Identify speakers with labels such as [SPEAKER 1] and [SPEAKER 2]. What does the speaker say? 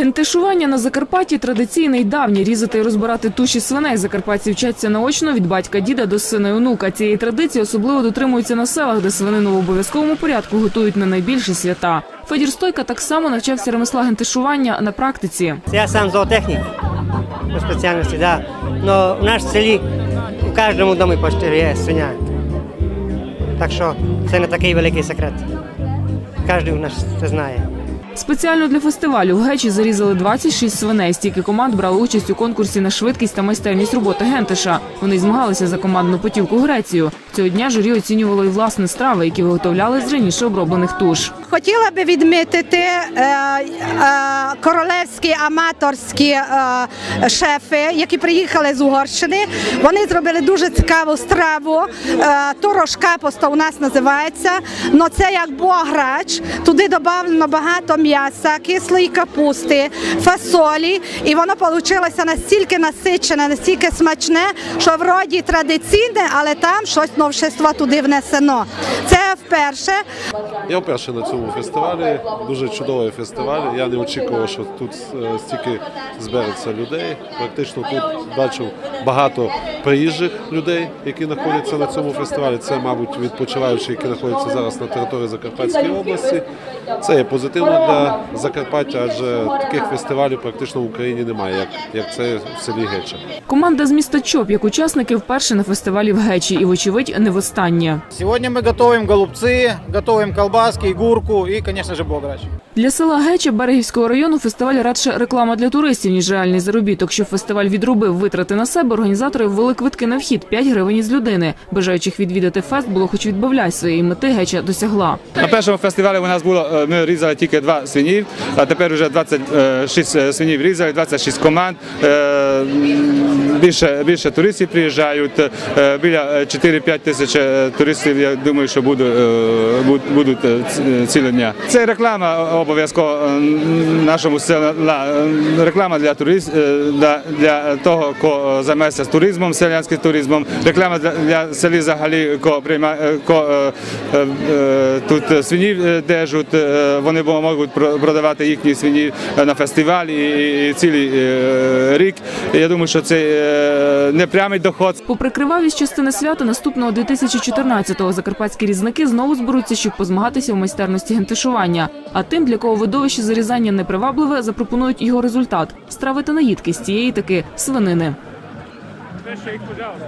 [SPEAKER 1] Гентишування на Закарпатті традиційне й давнє. Різати і розбирати туші свиней закарпатці вчаться наочно від батька діда до сина й онука. Цієї традиції особливо дотримуються на селах, де свинину в обов'язковому порядку готують на найбільші свята. Федір Стойка так само навчався ремесла гентишування на практиці.
[SPEAKER 2] Я сам зоотехнік по спеціальності, да. В нашому селі у кожному домі почти є свиня. Так що це не такий великий секрет. Кожен у нас це знає.
[SPEAKER 1] Спеціально для фестивалю в Гечі зарізали 26 свиней. Стільки команд брали участь у конкурсі на швидкість та майстерність роботи гентиша. Вони змагалися за командну потівку Грецію. Цього дня журі оцінювало і власне страви, які виготовляли з раніше оброблених туш.
[SPEAKER 3] Хотіла би відмітити е, е, королевські аматорські е, шефи, які приїхали з Угорщини. Вони зробили дуже цікаву страву. Е, Торош капуста у нас називається. Но це як бограч. Туди додано багато м'яса, кислої капусти, фасолі, і воно вийшло настільки насичене, настільки смачне, що вроді традиційне, але там щось новшество туди внесено. Це вперше.
[SPEAKER 4] Я вперше на цьому фестивалі. Дуже чудовий фестиваль. Я не очікував, що тут е, стільки збереться людей. Практично тут бачив багато приїжджих людей, які знаходяться на цьому фестивалі. Це, мабуть, відпочиваючі, які знаходяться зараз на території Закарпатської області. Це є позитивно для Закарпаття, адже таких фестивалів практично в Україні немає, як, як це в селі Геча.
[SPEAKER 1] Команда з міста Чоп, як учасники, вперше на фестивалі в Гечі і, вочевидь, не востаннє.
[SPEAKER 5] Сегодня мы готовим голубцы, готовим колбаски, гурку конечно же, бограч.
[SPEAKER 1] Для села Геча Берегівського району фестиваль радше реклама для туристів, ніж реальний заробіток. Щоб фестиваль відробив витрати на себе, організатори ввели квитки на вхід 5 гривень із людини. Бажаючих відвідати фест було хоч відбавляй своєї мети Геча досягла.
[SPEAKER 6] На першому фестивалі у нас було е, ми різали тільки два свинів, а тепер вже 26 свинів різали, 26 команд. Е, Більше, більше туристів приїжджають. е, Біля 4-5 тисяч е, туристів. Я думаю, що е, будуть е, ц- цілого дня. Це реклама обов'язково е, нашому села. е, Реклама для турист для, для того, хто займається туризмом, селянським туризмом. Реклама для, селі взагалі, ко прийма е, ко е, е, тут свинів держать. е, Вони можуть про- продавати їхні свині на фестивалі і, цілий рік. Я думаю, що це е, не прямий доход.
[SPEAKER 1] Попри кривавість частини свята наступного 2014-го закарпатські різники знову зберуться, щоб позмагатися у майстерності гентишування. А тим, для кого видовище зарізання непривабливе, запропонують його результат страви та наїдки з цієї таки свинини. Best shake was out.